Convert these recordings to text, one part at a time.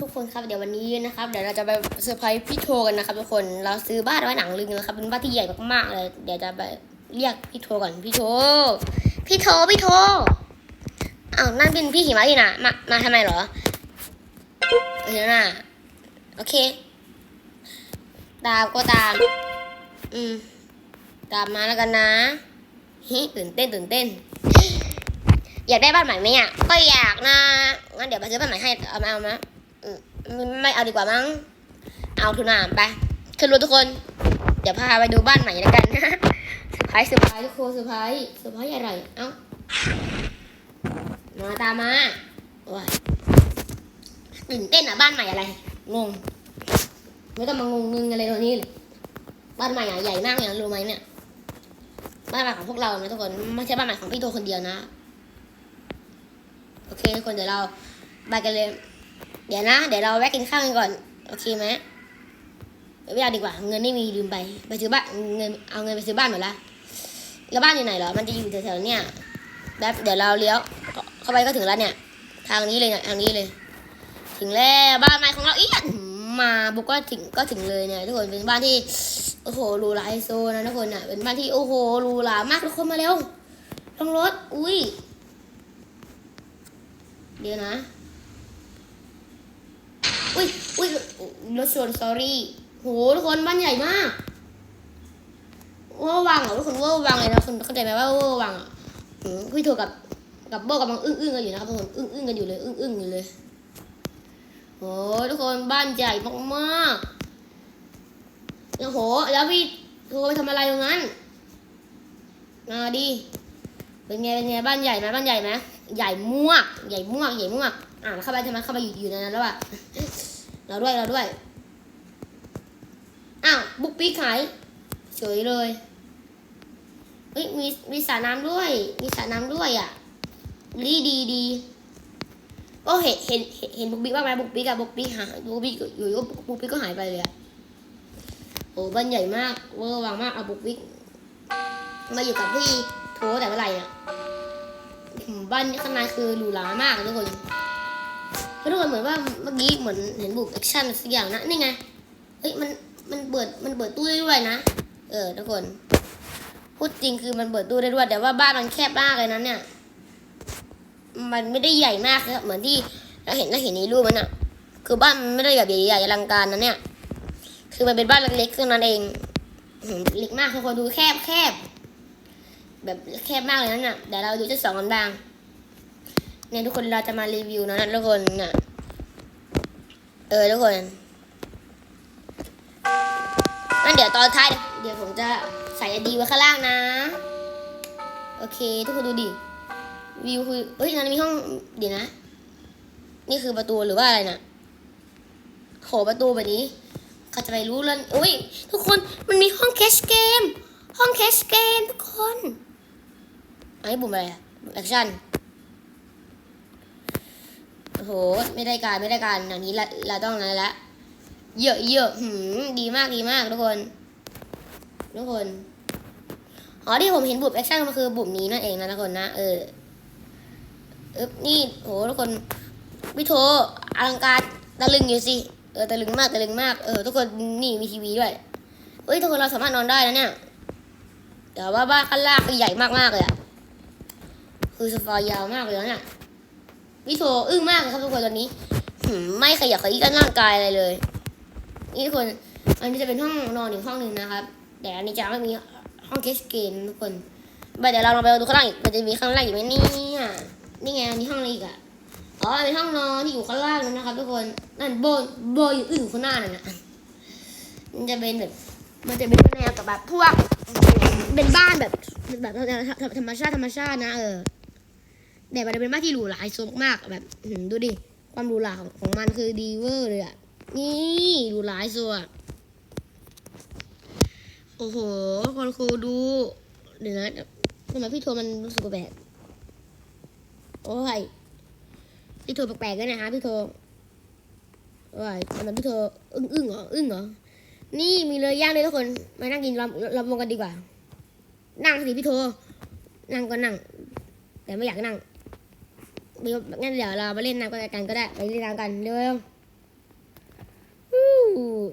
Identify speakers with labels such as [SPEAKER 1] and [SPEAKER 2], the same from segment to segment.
[SPEAKER 1] ทุกคนครับเดี๋ยววันนี้นะครับ เดี๋ยวเราจะไปเซอร์ไพรส์พี่โทกันนะครับทุกคนเราซื้อบ้านไว้หนังลึงนะครับเป็นบ้านที่ใหญ่มากๆเลย เดี๋ยวจะไปเรียกพี่โทก่อนพี่โท พี่โทพี่โทอ้าวนั่นเป็นพี่หิมะนี่นะมามาทำไมเหรอเออน่ะโอเค ตามก็ตาม อืมตามมาแล้วกันนะฮิตื่นเต้นตื่นเต้น อยากได้บ้านใหม่ไหมอะก็อยากนะงั้นเดี๋ยวไปซื้อบ้านใหม่ให้เอามาเอามา ไม่เอาดีกว่ามั้ง เอาทุนามไป ขึ้นรถทุกคน เดี๋ยวพาไปดูบ้านใหม่แล้วกันเซอร์ส์เซอร์ไพรส์ทุกคนเซอร์ไพรส์เซอร์ไพรส์อะไรเอ้ามาตามมาโอ้ยตื่นเต้นอะบ้านใหม่อะไร งง ไม่ต้องมางงงงอะไรตรงนี้เลย บ้านใหม่อะใหญ่มากเลยนะรู้ไหมเนี่ย บ้านใหม่ของพวกเรานะทุกคน ไม่ใช่บ้านใหม่ของพี่โตคนเดียวนะ โอเคทุกคนเดี๋ยวเราไปกันเลย เดี๋ยวนะ เดี๋ยวเราแวะกินข้าวกันก่อน โอเคไหมไม่เอาดีกว่า เงินไม่มีลืมไป ไปซื้อบ้าน เงิน เอาเงินไปซื้อบ้านหมดละ แล้วบ้านอยู่ไหนเหรอ มันจะอยู่แถวๆเนี่ยแบบเดี๋ยวเราเลี้ยว เข้าไปก็ถึงแล้วเนี่ย ทางนี้เลยเนี่ย ทางนี้เลย ถึงแล้วบ้านใหม่ของเราอีกอะมาบุกก็ถึงก็ถึงเลยเนี่ยทุกคน เป็นบ้านที่ โอ้โหหรูหราไฮโซนะทุกคนอะ เป็นบ้านที่โอ้โหหรูหรามากทุกคนมาเร็วลงรถ อุ้ย เดี๋ยวนะ อุ้ยอุ้ยรถชน sorry โหทุกคนบ้านใหญ่มากเว่าวังเหรอทุกคนเว่าวังเลยนะคุณเข้าใจไหมว่าเว่าวังอะพี่โทกับกับโบกำลังอึ้งอึ้งกันอยู่นะครับทุกคนอึ้งอึ้งกันอยู่เลยอึ้งอึ้งอยู่เลยโหทุกคนบ้านใหญ่มากๆโอ้โห แล้วพี่โทรไปทำอะไรตรงนั้นมาดิเป็นไงเป็นไงบ้านใหญ่ไหมบ้านใหญ่ไหมใหญ่มากใหญ่มากใหญ่มากอ่าเข้าไปทำไมเข้าไปอยู่อยู่ในนั้นแล้วอะ เราด้วยเราด้วย อ้าว บุ๊กปีขายสวยเลยเฮ้ยมีมีสระน้ำด้วย มีสระน้ำด้วยอะดีดีดีโอ้เห็นเห็นเห็นเห็นบุ๊กปีบ้างไหมบุ๊กปีกับบุ๊กปีหายบุ๊กปีอยู่อยู่บุ๊กปีก็หายไปเลยอะโอ้บ้านใหญ่มากเวอร์วังมากเอาบุ๊กปีมาอยู่กับพี่โถแต่เมื่อไหร่อะบ้านข้างในคือหรูหรามากทุกคน ทุกคนเหมือนว่าเมื่อกี้เหมือนเห็นบุกแอคชั่นสักอย่างนะนี่ไงเฮ้ยมันมันเปิดมันเปิดตู้ได้ด้วยนะ เออทุกคนพูดจริงคือมันเปิดตู้ได้ด้วยแต่ว่าบ้านมันแคบมากเลยนะเนี่ย มันไม่ได้ใหญ่มากนะเหมือนที่เราเห็นเราเห็นในรูปมันอะคือบ้านมันไม่ได้แบบใหญ่ๆอลังการนะเนี่ย คือมันเป็นบ้านเล็กๆแค่นั้นเองเล็กมากทุกคนดูแคบแคบแบบแคบมากเลยนั่นน่ะเดี๋ยวเราดูจะสองกันบ้าง เนี่ยทุกคนเราจะมารีวิวนะทุกคนนะเออทุกคนงั้นเดี๋ยวตอนท้ายเดี๋ยวผมจะใส่ดีไว้ข้างล่างนะ โอเค ทุกคนดูดิวิวคือเฮ้ยนั้นมีห้องเดี๋ยวนะ นี่คือประตูหรือว่าอะไรนะโหประตูแบบนี้เขาจะไปรู้แล้วอุ้ยทุกคนมันมีห้องแคชเกม ห้องแคชเกมทุกคนไอ้บุ่มอะไรอะแอคชั่น โห ไม่ได้การไม่ได้การอย่างนี้เราเราต้องอะไรละ เยอะเยอะหืมดีมากดีมากทุกคน ทุกคนอ๋อที่ผมเห็นบุบแอคชั่นมันคือบุบนี้นั่นเองนะทุกคนนะเออเออนี่โหทุกคนพี่โทอลังการตะลึงอยู่สิเออตะลึงมากตะลึงมากเออทุกคนนี่มีทีวีด้วยเอ้ยทุกคนเราสามารถนอนได้นะเนี่ยแต่ว่าบ้านข้างล่างใหญ่มากๆเลยอะคือโซฟายาวมากเลยนะเนี่ย พี่โทอึ้งมากเลยครับทุกคนตอนนี้ไม่ขยับขยี้ร่างกายอะไรเลย นี่ทุกคน อันนี้จะเป็นห้องนอนอีกห้องหนึ่งนะครับ แต่อันนี้จะไม่มีห้องเคสเกมทุกคนไปเดี๋ยวเราลองไปดูข้างล่างอีกมันจะมีข้างล่างอยู่ไหมนี่นี่ไงอันนี้ห้องอะไรอีกอะอ๋อเป็นห้องนอนที่อยู่ข้างล่างนั่นนะครับ ทุกคนนั่นโบโบอยู่อึ้งอยู่ข้างหน้านั่นนะมันจะเป็นแบบมันจะเป็นแนวกับแบบพวกเป็นบ้านแบบแบบธรรมชาติธรรมชาตินะเออ แต่มันจะเป็นบ้านที่หรูหราโซมากๆแบบดูดิความหรูหราของของมันคือดีเวอร์เลยอะนี่หรูหราไฮโซอะโอ้โหคนครูดูเดี๋ยวนะทำไมพี่โทมันรู้สึกแปลกโอ้ยพี่โทรแปลกๆกันนะฮะพี่โทรโอ้ยทำไมพี่โทรอึ้งอึ้งเหรอ อึ้งเหรอ นี่มีเลยย่างเลยทุกคน มานั่งกินลำลำวงกันดีกว่า นั่งสิพี่โทรนั่งก็นั่ง แต่ไม่อยากนั่ง งั้นเดี๋ยวเราไปเล่นน้ำกันก็ได้ ไปเล่นน้ำกันเร็ว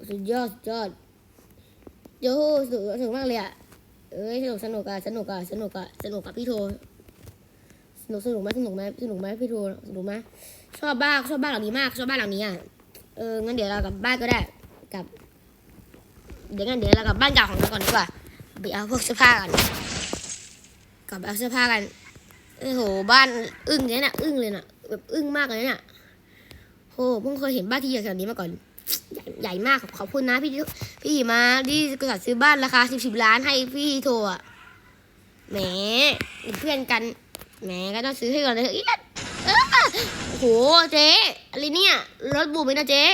[SPEAKER 1] สุดยอดสุดยอดโย่สนุกสนุกมากเลยอะ เอ้ยสนุกสนุกอะสนุกอะสนุกอะสนุกอะพี่โท สนุกสนุกไหมสนุกไหมสนุกไหมพี่โทสนุกไหมชอบบ้านชอบบ้านหลังนี้มาก ชอบบ้านหลังนี้อะ เอองั้นเดี๋ยวเรากลับบ้านก็ได้กลับ เดี๋ยวงั้นเดี๋ยวเรากลับบ้านเก่าของเราก่อนดีกว่าไปเอาพวกเสื้อผ้ากันกลับเอาเสื้อผ้ากัน โอ้โหบ้านอึ้งเลยนะอึ้งเลยนะแบบอึ้งมากเลยน่ะโหเพิ่งเคยเห็นบ้านที่ใหญ่ขนาดนี้มาก่อนใหญ่ใหญ่มากขอบคุณนะพี่พี่มาที่กษัตริย์ซื้อบ้านราคาสิบสิบล้านให้พี่โทรอะแหมเป็นเพื่อนกันแหมก็ต้องซื้อให้ก่อนเลยเอี๊ยดเอ้อโอ้โหเจ๊อะไรเนี่ยรถบูมไหมนะเจ๊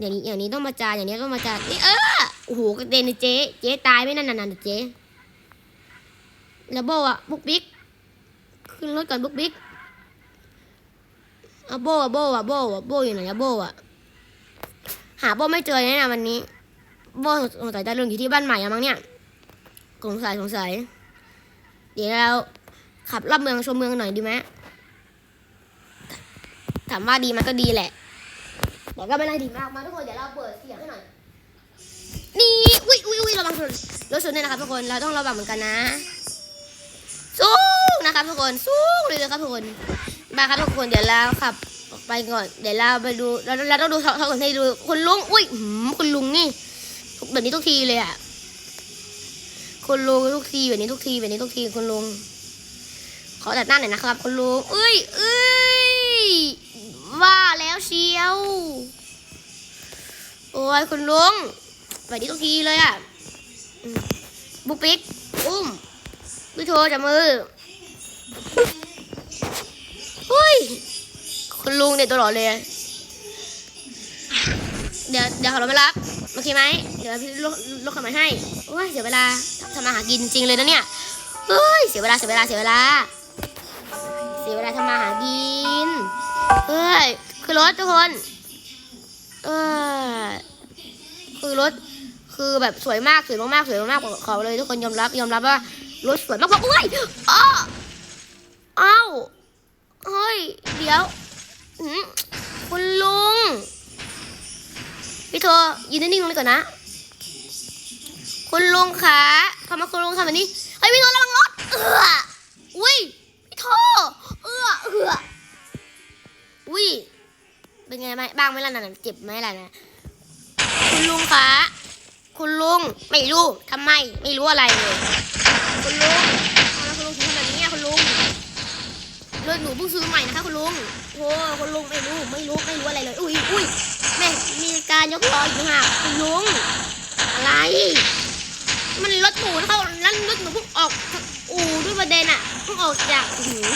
[SPEAKER 1] อย่างนี้อย่างนี้ต้องมาจาอย่างนี้ต้องมาจานนี่เออโอ้โหกระเด็นเลยเจ๊เจ๊ตายไหม่นั่นนั่นนั่นเจ๊ แล้วโบอะบุ๊กบิ๊กขึ้นรถก่อนบุ๊กบิ๊กอะโบอะโบอะโบอะโบอยู่ไหนอะโบอะหาโบไม่เจอเลยนะวันนี้ โบสงสัยจะเรื่องอยู่ที่บ้านใหม่อะมั้งเนี่ยสงสัยสงสัย เดี๋ยวเราขับรอบเมืองชมเมืองหน่อยดีไหมถามว่าดีมันก็ดีแหละแต่ก็ไม่ได้ดีมากมาทุกคนเดี๋ยวเราเปิดเสียงให้หน่อยนี่อุ้ยอุ้ยอุ้ยระวังชนรถชนด้วยนะครับทุกคนเราต้องระวังเหมือนกันนะ ทุกคนสูงเลยนะครับทุกคนมาครับทุกคนเดี๋ยวเราขับออกไปก่อนเดี๋ยวเราไปดูเราเราต้องดูเขาเขาให้ดูคุณลุงอุ้ยหืมคุณลุงนี่แบบนี้ทุกทีเลยอะคุณลุงทุกทีแบบนี้ทุกทีแบบนี้ทุกทีคุณลุงขอตัดหน้าหน่อยนะครับ คุณลุงเอ้ยเอ้ยว่าแล้วเชียว โอ้ยคุณลุงแบบนี้ทุกทีเลยอะบุปิ๊กอุ้มพี่โทรจับมือ เฮ้ยคุณลุงเนี่ยตัวหล่อเลย เดี๋ยวเดี๋ยวขอรถมารับโอเคไหมเดี๋ยวพี่ลกลกขับมาให้โอ้ยเสียเวลาทำมาหากินจริงเลยนะเนี่ยเฮ้ยเสียเวลาเสียเวลาเสียเวลา เสียเวลาทำมาหากินเฮ้ยคือรถทุกคนเออคือรถคือแบบสวยมากสวยมากๆสวยมากๆขอเลยทุกคนยอมรับยอมรับว่ารถสวยมากๆอุ้ยอ้ออ้าว เดี๋ยวคุณลุง พี่โทยืนนิ่งๆลงเลยก่อนนะ คุณลุงคะทำไมคุณลุงทำแบบนี้ เฮ้ยพี่โทระวังรถ เอออุ้ย พี่โทเออเอออุ้ย เป็นไงไหมบ้างไหมล่ะนะเจ็บไหมล่ะนะ คุณลุงคะคุณลุง ไม่รู้ทำไม ไม่รู้อะไรเลย คุณลุงถึงทำแบบนี้อะคุณลุง รถหนูเพิ่งซื้อใหม่นะคะคุณลุงโอ้คุณลุงไม่รู้ไม่รู้ไม่รู้อะไรเลย อุ้ยอุ้ยแม่มีการยกล้ออีกห่าคุณลุงอะไร มันรถหนูนะคะนั่นรถหนูเพิ่งออกอู่ด้วยประเด็นอะเพิ่งออกจากหือ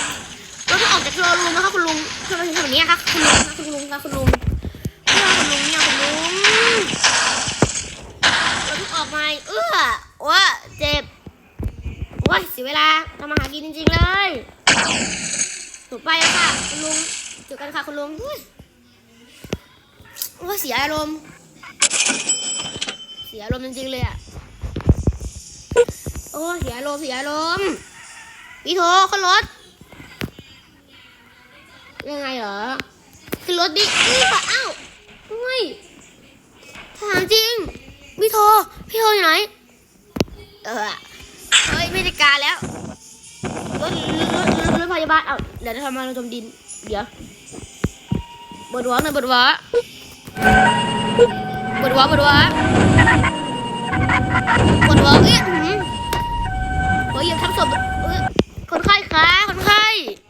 [SPEAKER 1] รถเพิ่งออกจากโชว์รูมนะคะคุณลุงทำไมถึงทำแบบนี้คะคุณลุงคะคุณลุงคะคุณลุงเนี่ยคุณลุงเนี่ยคุณลุงรถเพิ่งออกมาเอื้อว้าเจ็บโอ้ยเสียเวลาทำมาหากินจริงๆเลย นูไปแล้วค่ะคุณลุงเจอกันค่ะคุณลุงอุ้ยว่าเสียอารมณ์ เสียอารมณ์จริงๆเลยอะ โอ้เสียอารมณ์เสียอารมณ์พี่โทขึ้นรถ ยังไงเหรอ ขึ้นรถดินี่ค่ะอ้าวเฮ้ยถามจริง พี่โทพี่โทอยู่ไหน เออ เฮ้ยไม่ได้การแล้วรถ พยาบาลเอาเดี๋ยวจะทำมาเราจมดิน เดี๋ยวบดหัวหน่อยบดหัวบดหัวบดหัวบดหัวเอ้ยอื้อหือโอ้ยเหยียบทับศพเอ้ยคนไข้คะคนไข้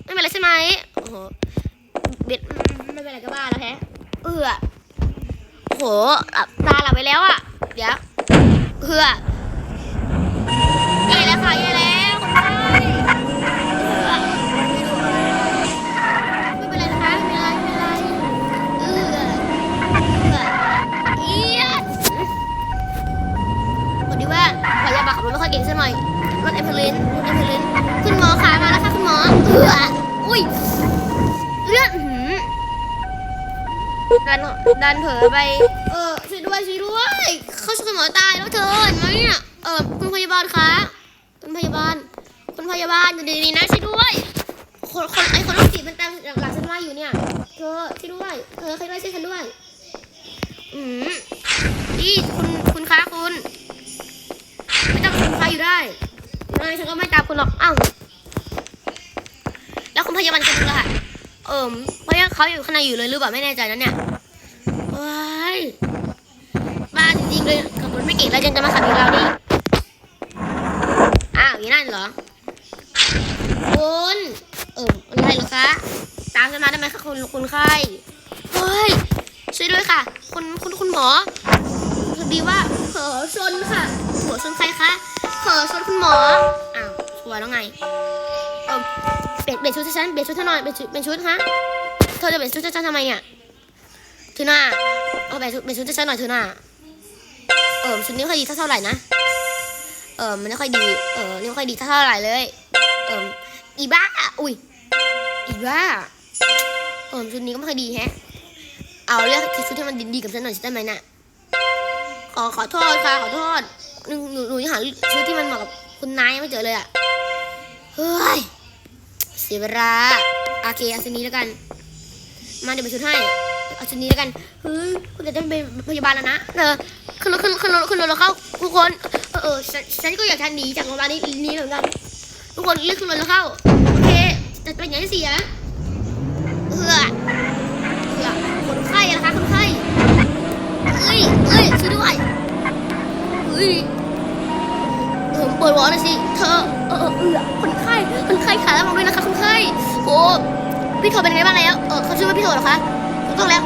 [SPEAKER 1] ไม่เป็นไรใช่ไหมโอ้โหเบ็ดไม่เป็นไรก็บ้าแล้วแฮะเออโอ้โหหลับตาหลับไปแล้วอะเดี๋ยวเพื่อ เลนแอมเลนคุณหมอขามาแล้วค่ะคุณหมอเอออุ้ยเลือดอื้อหือดันดันเผลอไป เออช่วยด้วยช่วยด้วยเขาช่วยคุณหมอตายแล้วเธอเห็นไหมเนี่ยเออคุณพยาบาลคะคุณพยาบาล คุณพยาบาลอยู่ดีๆนะช่วยด้วยคนคนไอคนโรคจิตมันตามหลังฉันว่าอยู่เนี่ย เธอช่วยด้วยเธอช่วยด้วยช่วยฉันด้วย อืมนี่คุณคุณคะคุณไม่ต้องคุณคะอยู่ได้ ไม่ฉันก็ไม่ตามคุณหรอกอ้าวแล้วคุณพยาบาลคนนึงล่ะเอิมเพราะว่าเขาอยู่ข้างในอยู่เลยหรือเปล่าไม่แน่ใจนะเนี่ยว้ายบ้าจริงๆเลยขับรถไม่เก่งแล้วยังจะมาขับอีกแล้วนี่อ้าวอย่างนั้นเหรอคุณเอออะไรเหรอคะตามฉันมาได้ไหมคะคุณคุณไข้เฮ้ยช่วยด้วยค่ะ คุณคุณคุณหมอพอดีว่าเผลอชนค่ะหัวชนใครคะ เผลอชนคุณหมอ อ้าวชัวร์แล้วไง เออเปลี่ยนเปลี่ยนชุดฉันเปลี่ยนชุดให้หน่อยเปลี่ยนชุดเปลี่ยนชุดฮะ เธอจะเปลี่ยนชุดฉันทำไมเนี่ยเธอหน้าเอาเปลี่ยนชุดเปลี่ยนชุดฉันหน่อยเธอหน้า เออชุดนี้ไม่ค่อยดีเท่าเท่าไหร่นะ เออมันไม่ค่อยดี เออนี่ไม่ค่อยดีเท่าเท่าไหร่เลย เอออีบ้า อุ้ย อีว่าเออชุดนี้ก็ไม่ค่อยดีแฮะ เอาเลือกชุดที่มันดีๆกับฉันหน่อยได้ไหมน่ะขอขอโทษค่ะขอโทษ หนูหนูหนูยังหาชุดที่มันเหมาะกับคุณนายยังไม่เจอเลยอะ เฮ้ยเสียเวลาโอเคเอาชุดนี้แล้วกัน มาเดี๋ยวไปชุดให้เอาชุดนี้แล้วกันเฮ้ยคุณจะได้เป็นพยาบาลแล้วนะเออขึ้นรถขึ้นรถขึ้นรถขึ้นรถแล้วเข้าทุกคนเออเออฉันฉันก็อยากจะหนีจากโรงพยาบาลนี้นี้เหมือนกันทุกคนรีบขึ้นรถแล้วเข้าโอเคแต่เป็นอย่างที่เสียเอือเออคนไข้นะคะคนไข้เอ้ยเอ้ยช่วยด้วยเอ้ย ปิดวอลหน่อยสิ เธอเออเออเออคนไข้คนไข้ขาแล้วมองด้วยนะคะคนไข้โอ้พี่โทรเป็นไงบ้างแล้ว เออเขาชื่อว่าพี่โทรเหรอคะถูกต้องแล้ว